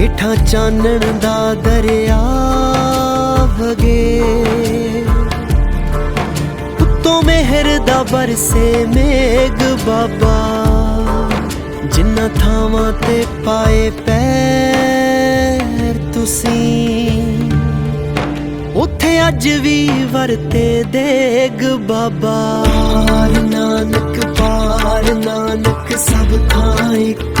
ਹੇਠਾਂ ਚਾਨਣ ਦਾ ਦਰਿਆ ਵਗੇ। ਉੱਤੋਂ ਮਿਹਰ ਦਾ ਬਰਸੇ ਮੇਗ ਬਾਬਾ। ਜਿੰਨਾ ਥਾਵਾਂ ਤੇ ਪਾਏ ਪੈਰ ਤੁਸੀਂ, ਉੱਥੇ ਅੱਜ ਵੀ ਵਰਤੇ ਦੇਗ ਬਾਬਾ। ਨਾਨਕ ਪਾਰ, ਨਾਨਕ ਸਭ ਥਾਂ ਇੱਕ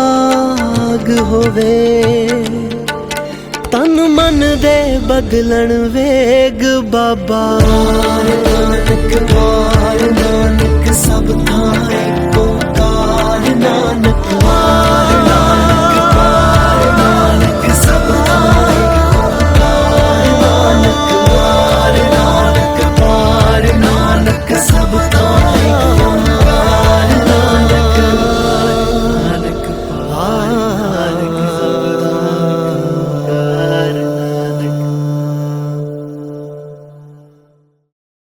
ਵੈਰਾਗ ਹੋਵੇ ਤਨ ਮਨ ਦੇ ਬਦਲਣ ਵੇਗ ਬਾਬਾ। ਨਾਨਕ ਪਾਰ ਨਾਨਕ ਸਭ ਥਾਂ